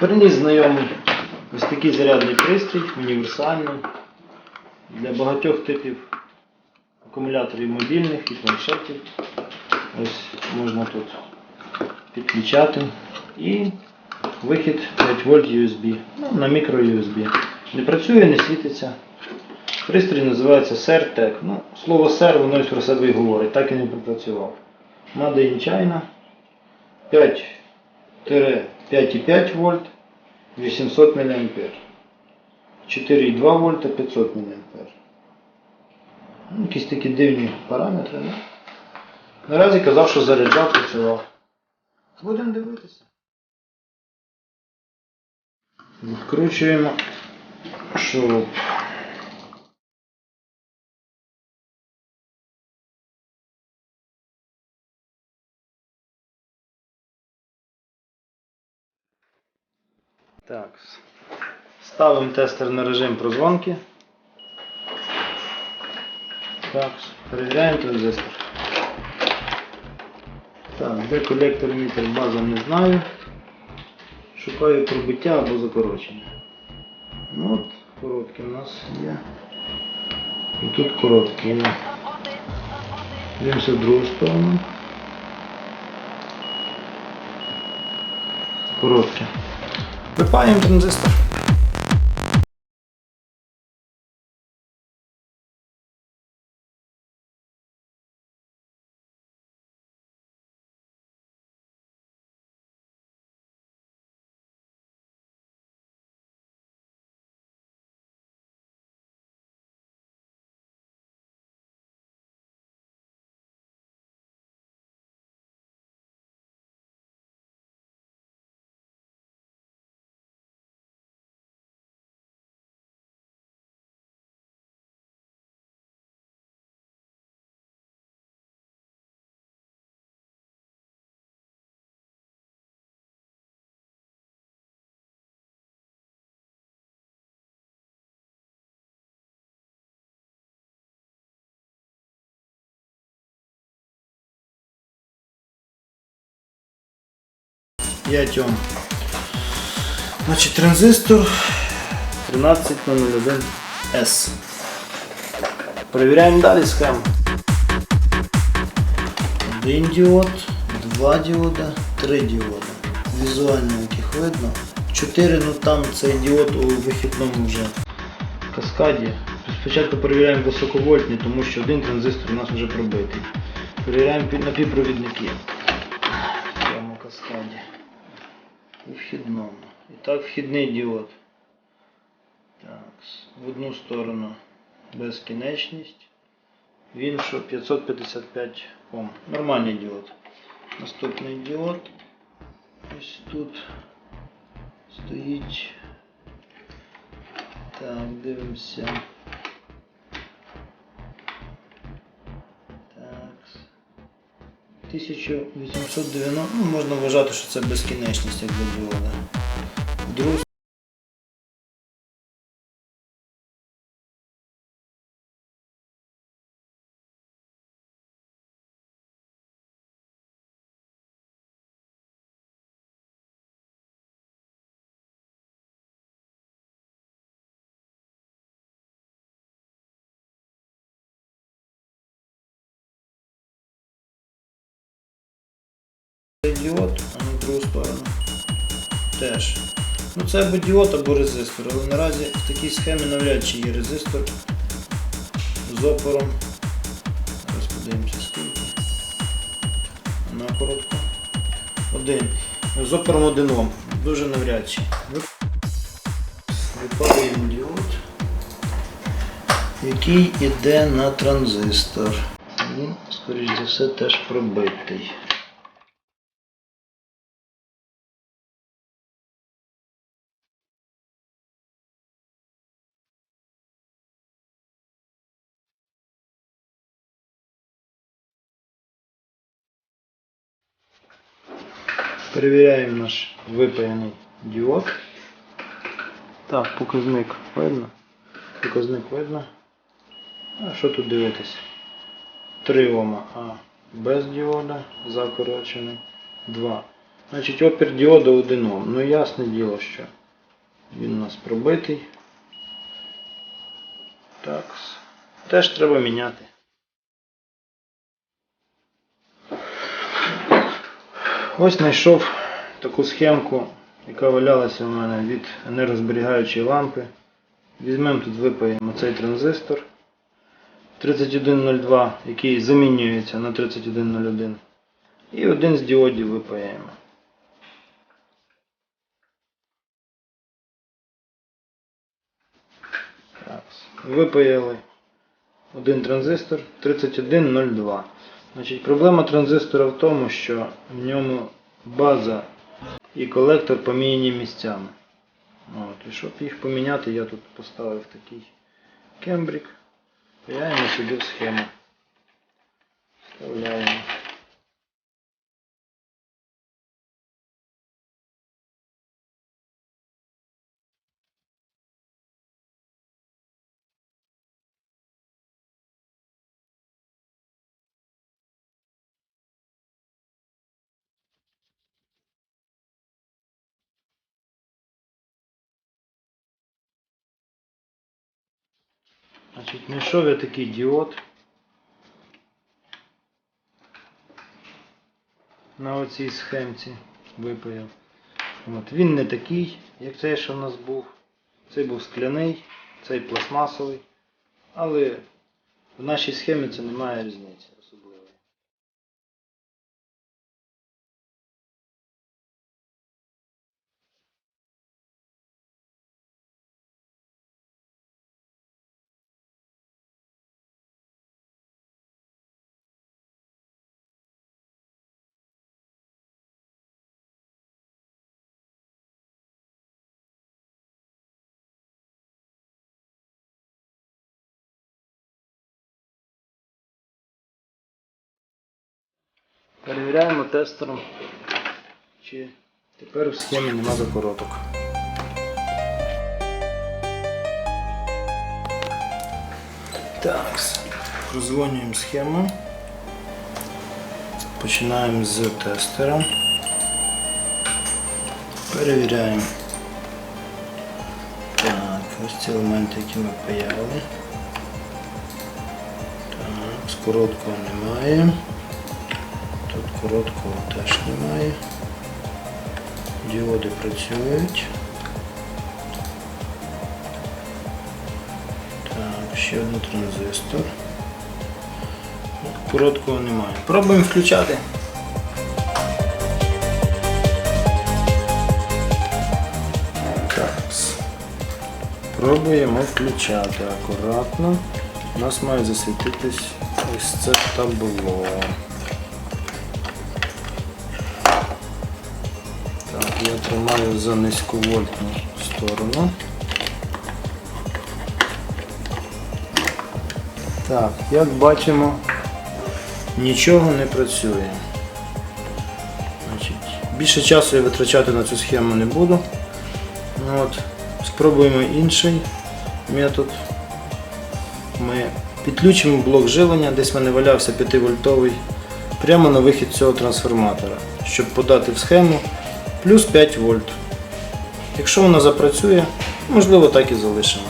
Приніс знайомий ось такий зарядний пристрій, універсальний для багатьох типів акумуляторів мобільних і планшетів. Ось можна тут підключати. І вихід 5 вольт USB ну, на мікро USB. Не працює, не світиться. Пристрій називається SerTec. Ну, Слово SER воно із про себе і говорить, так і не пропрацював. Мада інчайна 5 5,5 вольт 800 мА. 4,2 вольта 500 мА. Ну, якісь такі дивні параметри. Не? Ну, Наразі казав, що заряджав працював. Будемо дивитися. Відкручуємо шуруп. Так. Ставимо тестер на режим прозвонки. Так, перевіряємо транзистор. Так, де колектор мітер база не знаю. Шукаю пробиття або закорочення. Ну от, короткий у нас є. І тут короткий. Дивимося в другу сторону. Коротке. wypaliłem ten zestaw. 5 Ом. Значить, Транзистор 13001S. Перевіряємо далі схему. Один діод, два діода, три діода. Візуально яких видно. 4, ну там цей діод у вихідному вже каскаді. Спочатку перевіряємо високовольтні, тому що один транзистор у нас вже пробитий. Перевіряємо напівпровідники. У вхідному. І так вхідний діод. Так, в одну сторону безкінечність. В іншу 555 Ом. Нормальний діод. Наступний діод. Ось тут стоїть. Так, дивимося. 1890, ну можна вважати, що це безкінечність як для діода. Діод, а на другу сторону теж. Ну це або діод, або резистор, але наразі в такій схемі навряд чи є резистор з опором. Зараз подивимося скільки. На коротко. Один. З опором 1 Ом. Дуже навряд чи. Вип- Випалюємо діод, який іде на транзистор. Він, скоріш за все, теж пробитий. Перевіряємо наш випаяний діод. Так, показник видно. Показник видно. А що тут дивитися? 3 Ома, а без діода закорочений. 2. Значить, опір діоду 1 Ом. Ну ясне діло, що він у нас пробитий. Так. Теж треба міняти. Ось знайшов таку схемку, яка валялася у мене від енергозберігаючої лампи. Візьмемо тут випаємо цей транзистор 3102, який замінюється на 3101. І один з діодів випаємо. Випаяли один транзистор 3102. Значить, проблема транзистора в тому, що в ньому база і колектор поміняні місцями. От, і щоб їх поміняти, я тут поставив такий кембрик. Паяємо сюди в схему. Вставляємо. Значить, знайшов я такий діод. На оцій схемці випаяв. От, він не такий, як цей, що в нас був. Цей був скляний, цей пластмасовий. Але в нашій схемі це немає різниці Перевіряємо тестером, чи тепер в схемі нема закороток. Так, прозвонюємо схему. Починаємо з тестера. Перевіряємо. Так, ось ці елементи, які ми паяли. Так, скороткого немає. Тут короткого теж немає. Діоди працюють. Так, ще один транзистор. Короткого немає. Пробуємо включати. Пробуємо включати акуратно. У нас має засвітитись ось це табло. Я тримаю за низьковольтну сторону. Так, як бачимо, нічого не працює. Більше часу я витрачати на цю схему не буду. Ну, От, спробуємо інший метод. Ми підключимо блок живлення, десь в мене валявся 5 вольтовий, прямо на вихід цього трансформатора, щоб подати в схему плюс 5 вольт. Якщо воно запрацює, можливо так і залишимо.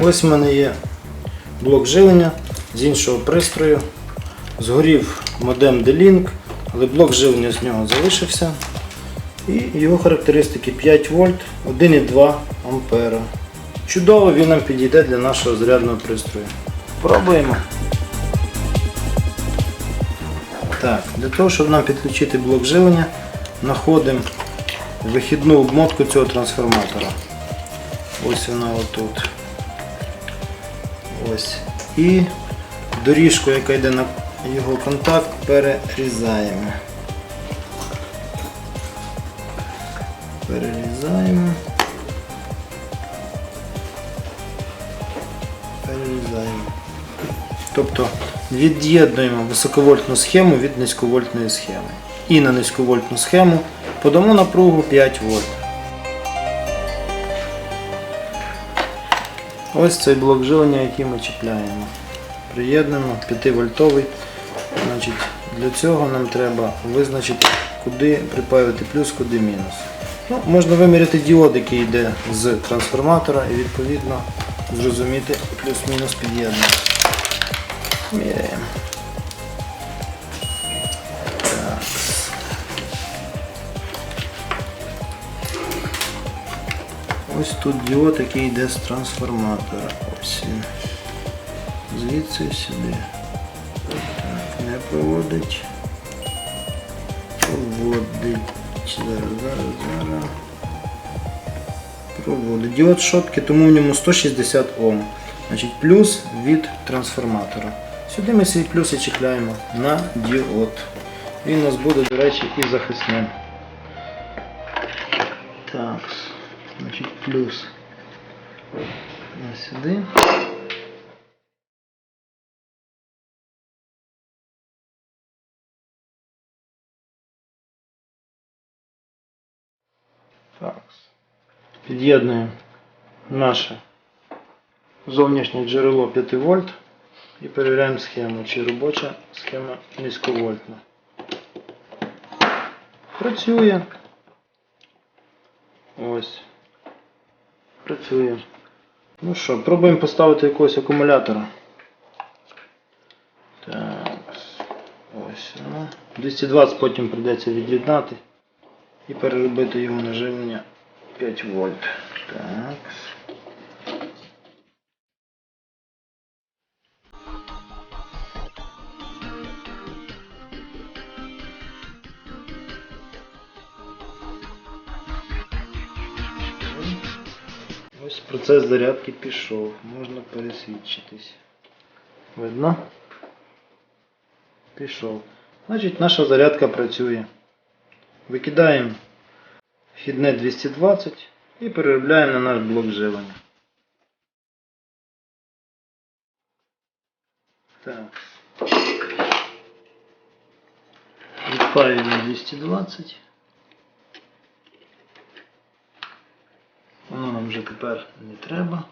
Ось в мене є блок живлення з іншого пристрою. Згорів модем D-Link, але блок живлення з нього залишився. І його характеристики 5 вольт, 1,2 ампера. Чудово він нам підійде для нашого зарядного пристрою. Пробуємо. Так, Для того, щоб нам підключити блок живлення, знаходимо вихідну обмотку цього трансформатора. Ось вона отут. Ось. І доріжку, яка йде на його контакт, перерізаємо. Перерізаємо. Перерізаємо. Тобто від'єднуємо високовольтну схему від низьковольтної схеми. І на низьковольтну схему подамо напругу 5 вольт. Ось цей блок живлення, який ми чіпляємо. Приєднуємо 5 вольтовий Значить, для цього нам треба визначити, куди припаяти плюс, куди мінус. Ну, можна виміряти діод, який йде з трансформатора, і відповідно зрозуміти плюс-мінус під'єднання. Міряємо. Так. Ось тут діод, який йде з трансформатора. Ось він. Звідси сюди. Так, не проводить. Проводить. Зараз, зараз, зараз. Проводить. Діод шотки, тому в ньому 160 Ом. Значить, плюс від трансформатора. Сюди ми свій плюс і чіпляємо на діод. Він у нас буде, до речі, і захисним. Так, значить плюс сюди. Так. Під'єднуємо наше зовнішнє джерело 5 вольт і перевіряємо схему, чи робоча схема низьковольтна. Працює. Ось. Працює. Ну що, пробуємо поставити якогось акумулятора. Так. Ось воно. 220 потім прийдеться від'єднати і переробити його на живлення 5 вольт. Так. Ось процес зарядки пішов. Можна пересвідчитись. Видно? Пішов. Значить наша зарядка працює. Викидаємо вхідне 220 і переробляємо на наш блок живлення. Так. Відпаюємо 220. Воно нам вже тепер не треба.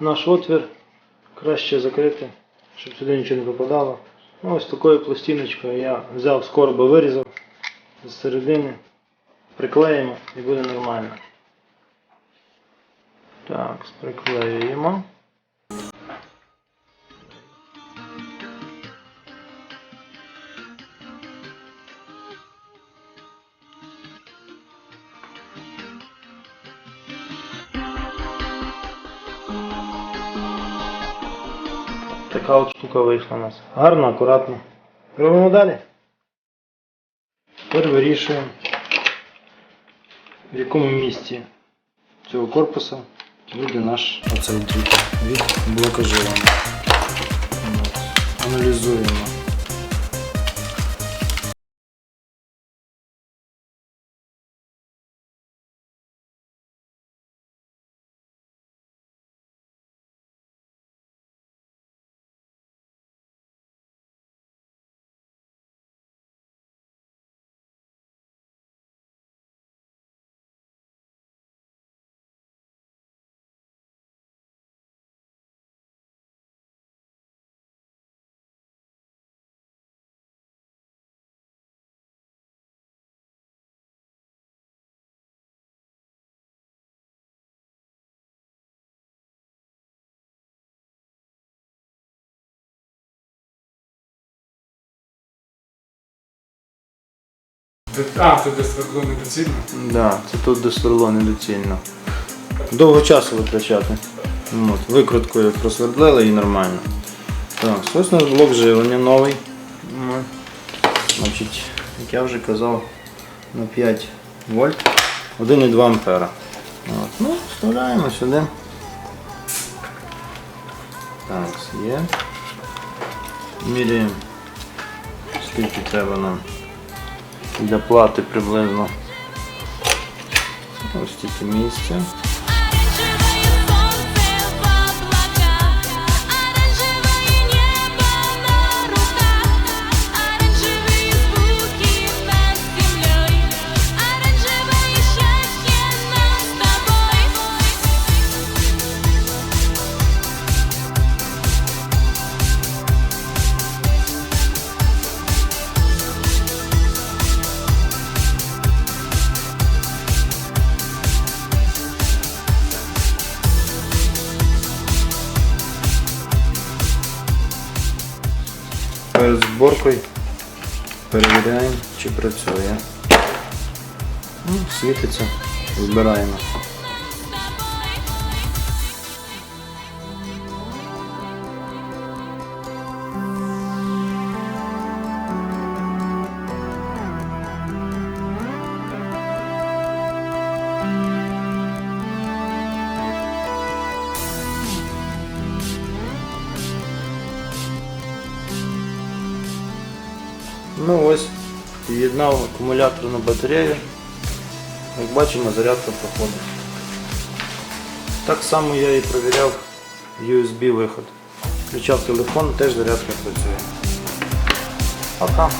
Наш отвір краще закрити, щоб сюди нічого не попадало. Ну, ось такою пластиночкою я взяв з короба, вирізав з середини, приклеїмо і буде нормально. Так, приклеюємо. Така от штука вийшла у нас. Гарно, акуратно. Робимо далі. Тепер вирішуємо, в якому місці цього корпуса буде наш оцей дріт від блока. От. Аналізуємо. А, тут десь свердло недоцільно. Да, це тут сверло недоцільно. Довго часу витрачати. От, викруткою просвердлили і нормально. Так, ось у нас блок живлення новий. Значить, як я вже казав, на 5 вольт 1,2 ампера. От. Ну, вставляємо сюди. Так, є. Міряємо, скільки треба нам для плати приблизно. Ось тільки місця. Перед зборкою перевіряємо, чи працює. Ну, світиться, збираємо. Ну ось, під'єднав акумулятор на батарею. Як бачимо, зарядка проходить. Так само я і провіряв USB виход. Включав телефон, теж зарядка працює. Пока.